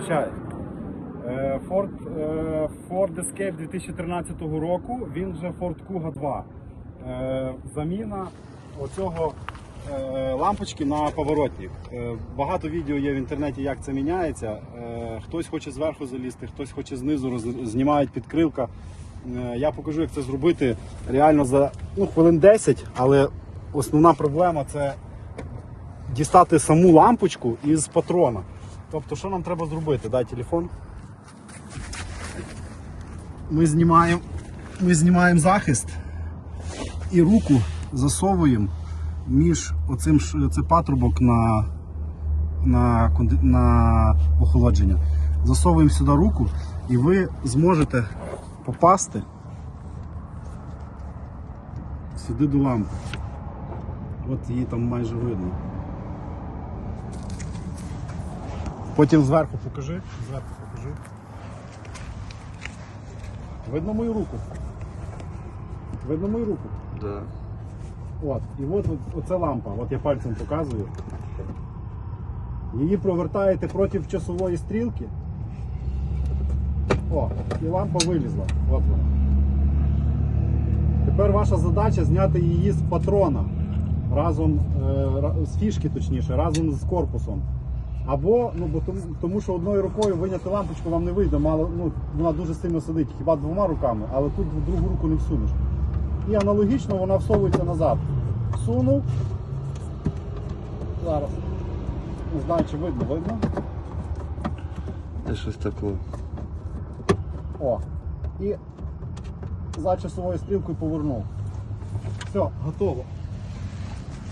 Включай. Е, Ford, е, Ford Escape 2013 року, він вже Ford Kuga 2. Е, Заміна оцього лампочки на поворотник. Багато відео є в інтернеті, як це міняється. Хтось хоче зверху залізти, хтось хоче знизу, знімають підкрилка. Я покажу, як це зробити реально за ну, хвилин 10, але основна проблема це дістати саму лампочку із патрона. Тобто, що нам треба зробити? Дай телефон. Ми знімаємо, ми знімаємо захист і руку засовуємо між оцим це патрубок на, на, на охолодження. Засовуємо сюди руку і ви зможете попасти сюди до лампи. От її там майже видно. Потім зверху покажи. Зверху покажи. Видно мою руку? Видно мою руку? Да. От. І от, от оце лампа, от я пальцем показую. Її провертаєте проти часової стрілки. О, і лампа вилізла. От вона. Тепер ваша задача зняти її з патрона разом е, з фішки, точніше, разом з корпусом. Або, ну бо тому, тому що одною рукою виняти лампочку вам не вийде, мало, ну, вона дуже сильно сидить, хіба двома руками, але тут в другу руку не всунеш. І аналогічно вона всовується назад. Всунув. Зараз. Не знаю, чи видно, видно. Це щось таке. О. І за часовою стрілкою повернув. Все, готово.